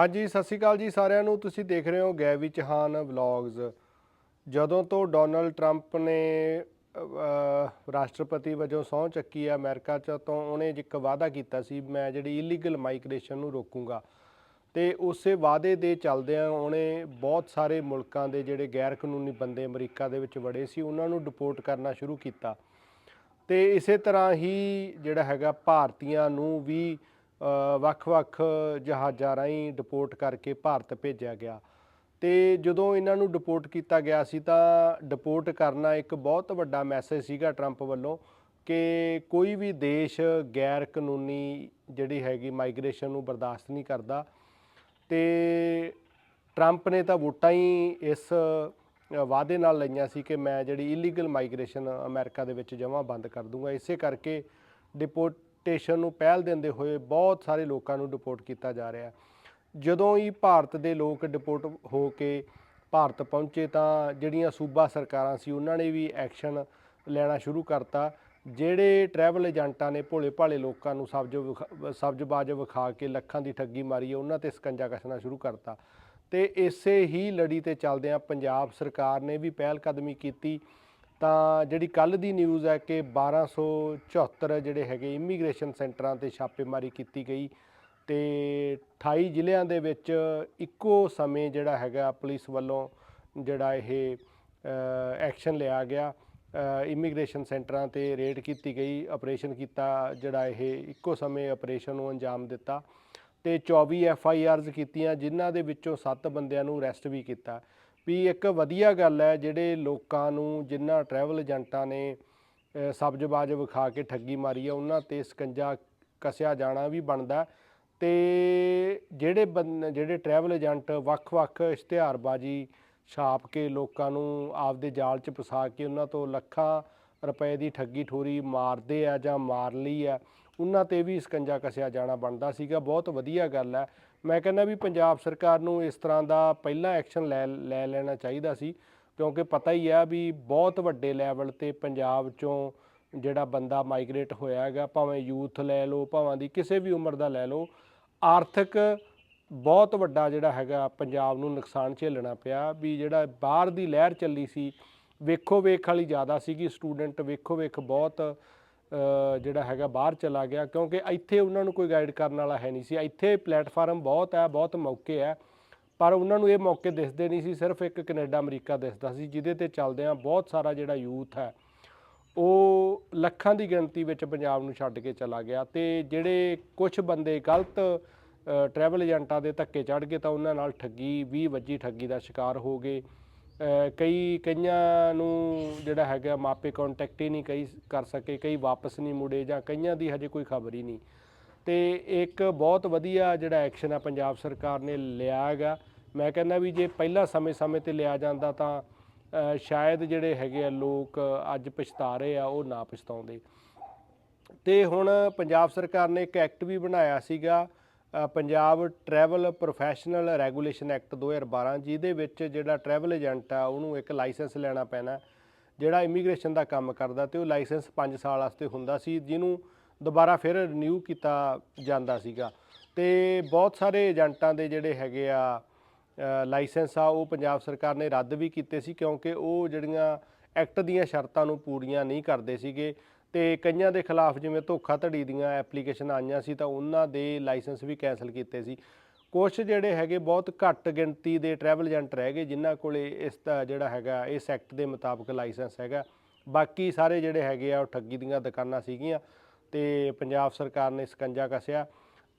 ਹਾਂਜੀ, ਸਤਿ ਸ਼੍ਰੀ ਅਕਾਲ ਜੀ ਸਾਰਿਆਂ ਨੂੰ। ਤੁਸੀਂ ਦੇਖ ਰਹੇ ਹੋ ਗੈਵੀ ਚਹਾਨ ਵਲੌਗਸ ਜਦੋਂ ਤੋਂ ਡੋਨਲਡ ਟਰੰਪ ਨੇ ਰਾਸ਼ਟਰਪਤੀ ਵਜੋਂ ਸਹੁੰ ਚੱਕੀ ਆ ਅਮਰੀਕਾ ਚ, ਤੋਂ ਉਹਨੇ ਇੱਕ ਵਾਅਦਾ ਕੀਤਾ ਸੀ, ਮੈਂ ਜਿਹੜੀ ਇਲੀਗਲ ਮਾਈਗ੍ਰੇਸ਼ਨ ਨੂੰ ਰੋਕੂੰਗਾ। ਤੇ ਉਸੇ ਵਾਅਦੇ ਦੇ ਚੱਲਦਿਆਂ ਉਹਨੇ ਬਹੁਤ ਸਾਰੇ ਮੁਲਕਾਂ ਦੇ ਜਿਹੜੇ ਗੈਰ ਕਾਨੂੰਨੀ ਬੰਦੇ ਅਮਰੀਕਾ ਦੇ ਵਿੱਚ ਵੜੇ ਸੀ, ਉਹਨਾਂ ਨੂੰ ਡਿਪੋਰਟ ਕਰਨਾ ਸ਼ੁਰੂ ਕੀਤਾ। ਤੇ ਇਸੇ ਤਰ੍ਹਾਂ ਹੀ ਜਿਹੜਾ ਹੈਗਾ ਭਾਰਤੀਆਂ ਨੂੰ ਵੀ ਵੱਖ-ਵੱਖ ਜਹਾਜ਼ਾਂ ਰਾਹੀਂ ਡਿਪੋਰਟ ਕਰਕੇ ਭਾਰਤ ਭੇਜਿਆ ਗਿਆ। ਤੇ ਜਦੋਂ ਇਹਨਾਂ ਨੂੰ ਡਿਪੋਰਟ ਕੀਤਾ ਗਿਆ ਸੀ ਤਾਂ ਡਿਪੋਰਟ ਕਰਨਾ ਇੱਕ ਬਹੁਤ ਵੱਡਾ ਮੈਸੇਜ ਸੀਗਾ ਟਰੰਪ ਵੱਲੋਂ ਕਿ ਕੋਈ ਵੀ ਦੇਸ਼ ਗੈਰ ਕਾਨੂੰਨੀ ਜਿਹੜੀ ਹੈਗੀ ਮਾਈਗ੍ਰੇਸ਼ਨ ਨੂੰ ਬਰਦਾਸ਼ਤ ਨਹੀਂ ਕਰਦਾ। ਤੇ ਟਰੰਪ ਨੇ ਤਾਂ ਵੋਟਾਂ ਹੀ ਇਸ ਵਾਅਦੇ ਨਾਲ ਲਈਆਂ ਸੀ ਕਿ ਮੈਂ ਜਿਹੜੀ ਇਲੀਗਲ ਮਾਈਗ੍ਰੇਸ਼ਨ ਅਮਰੀਕਾ ਦੇ ਵਿੱਚ ਜਮਾਂ ਬੰਦ ਕਰ ਦੂੰਗਾ। ਇਸੇ ਕਰਕੇ ਡਿਪੋਰਟੇਸ਼ਨ ਨੂੰ ਪਹਿਲ ਦਿੰਦੇ ਹੋਏ ਬਹੁਤ ਸਾਰੇ ਲੋਕਾਂ ਨੂੰ ਡਿਪੋਰਟ ਕੀਤਾ ਜਾ ਰਿਹਾ ਜਦੋਂ ਹੀ ਭਾਰਤ ਦੇ ਲੋਕ ਡਿਪੋਰਟ ਹੋ ਕੇ ਭਾਰਤ ਪਹੁੰਚੇ ਤਾਂ ਜਿਹੜੀਆਂ ਸੂਬਾ ਸਰਕਾਰਾਂ ਸੀ, ਉਹਨਾਂ ਨੇ ਵੀ ਐਕਸ਼ਨ ਲੈਣਾ ਸ਼ੁਰੂ ਕਰਤਾ। ਜਿਹੜੇ ਟਰੈਵਲ ਏਜੰਟਾਂ ਨੇ ਭੋਲੇ ਭਾਲੇ ਲੋਕਾਂ ਨੂੰ ਸਬਜ਼ ਵਿਖਾ- ਸਬਜ਼ਬਾਜ਼ ਵਿਖਾ ਕੇ ਲੱਖਾਂ ਦੀ ਠੱਗੀ ਮਾਰੀ, ਉਹਨਾਂ ਤੇ ਸਕੰਜਾ ਕੱਸਣਾ ਸ਼ੁਰੂ ਕਰਤਾ। ਤੇ ਇਸੇ ਹੀ ਲੜੀ ਤੇ ਚੱਲਦਿਆਂ ਪੰਜਾਬ ਸਰਕਾਰ ਨੇ ਵੀ ਪਹਿਲ ਕਦਮੀ ਕੀਤੀ। ਤਾਂ ਜਿਹੜੀ ਕੱਲ ਦੀ ਨਿਊਜ਼ ਹੈ ਕਿ 1274 ਜਿਹੜੇ ਹੈਗੇ ਇਮੀਗ੍ਰੇਸ਼ਨ ਸੈਂਟਰਾਂ ਤੇ ਛਾਪੇਮਾਰੀ ਕੀਤੀ ਗਈ ਤੇ 28 ਜ਼ਿਲ੍ਹਿਆਂ ਦੇ ਵਿੱਚ ਇੱਕੋ ਸਮੇਂ ਜਿਹੜਾ ਹੈਗਾ ਪੁਲਿਸ ਵੱਲੋਂ ਜਿਹੜਾ ਇਹ ਐਕਸ਼ਨ ਲਿਆ ਗਿਆ। ਇਮੀਗ੍ਰੇਸ਼ਨ ਸੈਂਟਰਾਂ ਤੇ ਰੇਡ ਕੀਤੀ ਗਈ ਆਪਰੇਸ਼ਨ ਕੀਤਾ ਜਿਹੜਾ ਇਹ ਇੱਕੋ ਸਮੇਂ ਆਪਰੇਸ਼ਨ ਨੂੰ ਅੰਜਾਮ ਦਿੱਤਾ ਤੇ 24 ਐਫ ਆਈ ਆਰਜ਼ ਕੀਤੀਆਂ, ਜਿਨ੍ਹਾਂ ਦੇ ਵਿੱਚੋਂ 7 ਬੰਦਿਆਂ ਨੂੰ ਅਰੈਸਟ ਵੀ ਕੀਤਾ। ਵੀ ਇੱਕ ਵਧੀਆ ਗੱਲ ਹੈ, ਜਿਹੜੇ ਲੋਕਾਂ ਨੂੰ ਜਿਨ੍ਹਾਂ ਟਰੈਵਲ ਏਜੰਟਾਂ ਨੇ ਸਬਜ਼ਬਾਜ਼ ਵਿਖਾ ਕੇ ਠੱਗੀ ਮਾਰੀ ਹੈ ਉਹਨਾਂ ਤੇ ਸਕੰਜਾ ਕਸਿਆ ਜਾਣਾ ਵੀ ਬਣਦਾ ਤੇ ਜਿਹੜੇ ਬੰ- ਜਿਹੜੇ ਟਰੈਵਲ ਏਜੰਟ ਵੱਖ-ਵੱਖ ਇਸ਼ਤਿਹਾਰਬਾਜ਼ੀ ਛਾਪ ਕੇ ਲੋਕਾਂ ਨੂੰ ਆਪਦੇ ਜਾਲ 'ਚ ਫਸਾ ਕੇ ਉਹਨਾਂ ਤੋਂ ਲੱਖਾਂ ਰੁਪਏ ਦੀ ਠੱਗੀ ਠੋਰੀ ਮਾਰਦੇ ਆ ਜਾਂ ਮਾਰ ਲਈ ਆ ਉਹਨਾਂ ਤੇ ਵੀ ਸਕੰਜਾ ਕੱਸਿਆ ਜਾਣਾ ਬਣਦਾ ਸੀਗਾ, ਬਹੁਤ ਵਧੀਆ ਗੱਲ ਹੈ। ਮੈਂ ਕਹਿੰਦਾ ਵੀ ਪੰਜਾਬ ਸਰਕਾਰ ਨੂੰ ਇਸ ਤਰ੍ਹਾਂ ਦਾ ਪਹਿਲਾਂ ਐਕਸ਼ਨ ਲੈ ਲੈ ਲੈਣਾ ਚਾਹੀਦਾ ਸੀ, ਕਿਉਂਕਿ ਪਤਾ ਹੀ ਆ ਵੀ ਬਹੁਤ ਵੱਡੇ ਲੈਵਲ ਤੇ ਪੰਜਾਬ ਚੋਂ ਜਿਹੜਾ ਬੰਦਾ ਮਾਈਗ੍ਰੇਟ ਹੋਇਆ ਹੈਗਾ, ਭਾਵੇਂ ਯੂਥ ਲੈ ਲਓ, ਭਾਵੇਂ ਦੀ ਕਿਸੇ ਵੀ ਉਮਰ ਦਾ ਲੈ ਲਓ, ਆਰਥਿਕ ਬਹੁਤ ਵੱਡਾ ਜਿਹੜਾ ਹੈਗਾ ਪੰਜਾਬ ਨੂੰ ਨੁਕਸਾਨ ਝੇਲਣਾ ਪਿਆ, ਵੀ ਜਿਹੜਾ ਬਾਹਰ ਦੀ ਲਹਿਰ ਚੱਲੀ ਸੀ ਵੇਖੋ ਵੇਖ ਵਾਲੀ ਜ਼ਿਆਦਾ ਸੀਗੀ ਸਟੂਡੈਂਟ ਵੇਖੋ ਵੇਖ ਬਹੁਤ ਜਿਹੜਾ ਹੈਗਾ ਬਾਹਰ ਚਲਾ ਗਿਆ, ਕਿਉਂਕਿ ਇੱਥੇ ਉਹਨਾਂ ਨੂੰ ਕੋਈ ਗਾਈਡ ਕਰਨ ਵਾਲਾ ਹੈ ਨਹੀਂ ਸੀ। ਇੱਥੇ ਪਲੇਟਫਾਰਮ ਬਹੁਤ ਹੈ, ਬਹੁਤ ਮੌਕੇ ਹੈ, ਪਰ ਉਹਨਾਂ ਨੂੰ ਇਹ ਮੌਕੇ ਦਿਸਦੇ ਨਹੀਂ ਸੀ। ਸਿਰਫ ਇੱਕ ਕੈਨੇਡਾ, ਅਮਰੀਕਾ ਦਿਸਦਾ ਸੀ, ਜਿਹਦੇ ਤੇ ਚੱਲਦਿਆਂ ਬਹੁਤ ਸਾਰਾ ਜਿਹੜਾ ਯੂਥ ਹੈ, ਉਹ ਲੱਖਾਂ ਦੀ ਗਿਣਤੀ ਵਿੱਚ ਪੰਜਾਬ ਨੂੰ ਛੱਡ ਕੇ ਚਲਾ ਗਿਆ ਤੇ ਜਿਹੜੇ ਕੁਝ ਬੰਦੇ ਗਲਤ ਟਰੈਵਲ ਏਜੰਟਾਂ ਦੇ ਧੱਕੇ ਚੜ ਗਏ ਤਾਂ ਉਹਨਾਂ ਨਾਲ ਠੱਗੀ 20 ਵੱਜੀ ਠੱਗੀ ਦਾ ਸ਼ਿਕਾਰ ਹੋ ਗਏ। ਕਈ ਕਈਆਂ ਨੂੰ ਜਿਹੜਾ ਹੈਗਾ ਮਾਪੇ ਕੰਟੈਕਟ ਹੀ ਨਹੀਂ ਕਈ ਕਰ ਸਕੇ, ਕਈ ਵਾਪਸ ਨਹੀਂ ਮੁੜੇ ਜਾਂ ਕਈਆਂ ਦੀ ਹਜੇ ਕੋਈ ਖਬਰ ਹੀ ਨਹੀਂ। ਤੇ ਇੱਕ ਬਹੁਤ ਵਧੀਆ ਜਿਹੜਾ ਐਕਸ਼ਨ ਆ ਪੰਜਾਬ ਸਰਕਾਰ ਨੇ ਲਿਆ ਹੈਗਾ। ਮੈਂ ਕਹਿੰਦਾ ਵੀ ਜੇ ਪਹਿਲਾਂ ਸਮੇਂ-ਸਮੇਂ ਤੇ ਲਿਆ ਜਾਂਦਾ ਤਾਂ ਸ਼ਾਇਦ ਜਿਹੜੇ ਹੈਗੇ ਆ ਲੋਕ ਅੱਜ ਪਛਤਾ ਰਹੇ ਆ, ਉਹ ਨਾ ਪਛਤਾਉਂਦੇ। ਤੇ ਹੁਣ ਪੰਜਾਬ ਸਰਕਾਰ ਨੇ ਇੱਕ ਐਕਟ ਵੀ ਬਣਾਇਆ ਸੀਗਾ Punjab travel professional regulation act 2012 ਜਿਹਦੇ ਵਿੱਚ ਜਿਹੜਾ ਟਰੈਵਲ ਏਜੰਟ ਆ, ਉਹਨੂੰ ਇੱਕ ਲਾਇਸੈਂਸ ਲੈਣਾ ਪੈਣਾ, ਜਿਹੜਾ ਇਮੀਗ੍ਰੇਸ਼ਨ ਦਾ ਕੰਮ ਕਰਦਾ ਤੇ ਉਹ ਲਾਇਸੈਂਸ 5 ਸਾਲ ਵਾਸਤੇ ਹੁੰਦਾ ਸੀ, ਜਿਹਨੂੰ ਦੁਬਾਰਾ ਫਿਰ ਰਿਨਿਊ ਕੀਤਾ ਜਾਂਦਾ ਸੀਗਾ। ਤੇ ਬਹੁਤ ਸਾਰੇ ਏਜੰਟਾਂ ਦੇ ਜਿਹੜੇ ਹੈਗੇ ਆ ਲਾਇਸੈਂਸ ਆ, ਉਹ ਪੰਜਾਬ ਸਰਕਾਰ ਨੇ ਰੱਦ ਵੀ ਕੀਤੇ ਸੀ, ਕਿਉਂਕਿ ਉਹ ਜਿਹੜੀਆਂ ਐਕਟ ਦੀਆਂ ਸ਼ਰਤਾਂ ਨੂੰ ਪੂਰੀਆਂ ਨਹੀਂ ਕਰਦੇ ਸੀਗੇ। ਤੇ ਕਈਆਂ ਦੇ ਖਿਲਾਫ ਜਿਵੇਂ ਧੋਖਾਧੜੀ ਦੀਆਂ ਐਪਲੀਕੇਸ਼ਨ ਆਈਆਂ ਸੀ ਤਾਂ ਉਹਨਾਂ ਦੇ ਲਾਇਸੈਂਸ ਵੀ ਕੈਨਸਲ ਕੀਤੇ ਸੀ। ਕੁਝ ਜਿਹੜੇ ਹੈਗੇ ਬਹੁਤ ਘੱਟ ਗਿਣਤੀ ਦੇ ਟਰੈਵਲ ਏਜੰਟ ਰਹਿ ਗਏ ਜਿਨ੍ਹਾਂ ਕੋਲੇ ਇਸ ਦਾ ਜਿਹੜਾ ਹੈਗਾ ਇਸ ਐਕਟ ਦੇ ਮੁਤਾਬਕ ਲਾਇਸੈਂਸ ਹੈਗਾ। ਬਾਕੀ ਸਾਰੇ ਜਿਹੜੇ ਹੈਗੇ ਆ ਉਹ ਠੱਗੀ ਦੀਆਂ ਦੁਕਾਨਾਂ ਸੀਗੀਆਂ ਤੇ ਪੰਜਾਬ ਸਰਕਾਰ ਨੇ ਸਕੰਜਾ ਕੱਸਿਆ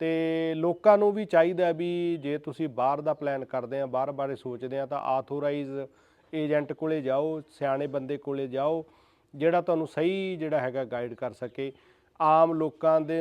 ਤੇ ਲੋਕਾਂ ਨੂੰ ਵੀ ਚਾਹੀਦਾ ਵੀ ਜੇ ਤੁਸੀਂ ਬਾਹਰ ਦਾ ਪਲਾਨ ਕਰਦੇ ਆ, ਬਾਹਰ ਬਾਰੇ ਸੋਚਦੇ ਆ ਤਾਂ ਆਥੋਰਾਈਜ਼ ਏਜੰਟ ਕੋਲੇ ਜਾਓ, ਸਿਆਣੇ ਬੰਦੇ ਕੋਲੇ ਜਾਓ ਜਿਹੜਾ ਤੁਹਾਨੂੰ ਸਹੀ ਜਿਹੜਾ ਹੈਗਾ ਗਾਈਡ ਕਰ ਸਕੇ। ਆਮ ਲੋਕਾਂ ਦੇ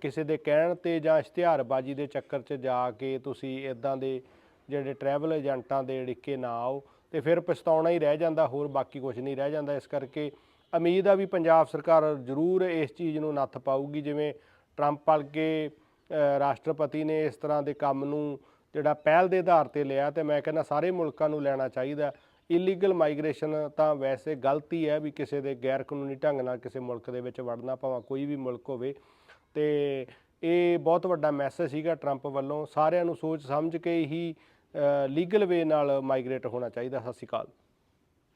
ਕਿਸੇ ਦੇ ਕਹਿਣ ਤੇ ਜਾਂ ਇਸ਼ਤਿਹਾਰਬਾਜ਼ੀ ਦੇ ਚੱਕਰ 'ਚ ਜਾ ਕੇ ਤੁਸੀਂ ਇਦਾਂ ਦੇ ਜਿਹੜੇ ਟਰੈਵਲ ਏਜੰਟਾਂ ਦੇ ਅੜਿੱਕੇ ਨਾ ਆਓ ਤੇ ਫਿਰ ਪਛਤਾਉਣਾ ਹੀ ਰਹਿ ਜਾਂਦਾ ਹੋਰ ਬਾਕੀ ਕੁਝ ਨਹੀਂ ਰਹਿ ਜਾਂਦਾ। ਇਸ ਕਰਕੇ ਉਮੀਦ ਆ ਵੀ ਪੰਜਾਬ ਸਰਕਾਰ ਜ਼ਰੂਰ ਇਸ ਚੀਜ਼ ਨੂੰ ਨੱਥ ਪਾਊਗੀ ਜਿਵੇਂ ਟਰੰਪ ਵਰਗੇ ਅ, ਰਾਸ਼ਟਰਪਤੀ ਨੇ ਇਸ ਤਰ੍ਹਾਂ ਦੇ ਕੰਮ ਨੂੰ ਜਿਹੜਾ ਪਹਿਲ ਦੇ ਆਧਾਰ ਤੇ ਲਿਆ ਤੇ ਮੈਂ ਕਹਿੰਦਾ ਸਾਰੇ ਮੁਲਕਾਂ ਨੂੰ ਲੈਣਾ ਚਾਹੀਦਾ। ਇਲੀਗਲ ਮਾਈਗ੍ਰੇਸ਼ਨ ਤਾਂ ਵੈਸੇ ਗਲਤੀ ਹੈ ਵੀ ਕਿਸੇ ਦੇ ਗੈਰ ਕਾਨੂੰਨੀ ਢੰਗ ਨਾਲ ਕਿਸੇ ਮੁਲਕ ਦੇ ਵਿੱਚ ਵੜਨਾ ਭਾਵੇਂ ਕੋਈ ਵੀ ਮੁਲਕ ਹੋਵੇ। ਤੇ ਇਹ ਬਹੁਤ ਵੱਡਾ ਮੈਸੇਜ ਸੀਗਾ ਟਰੰਪ ਵੱਲੋਂ। ਸਾਰਿਆਂ ਨੂੰ ਸੋਚ ਸਮਝ ਕੇ ਹੀ ਲੀਗਲ ਵੇ ਨਾਲ ਮਾਈਗ੍ਰੇਟ ਹੋਣਾ ਚਾਹੀਦਾ। ਸਤਿ ਸ਼੍ਰੀ ਅਕਾਲ।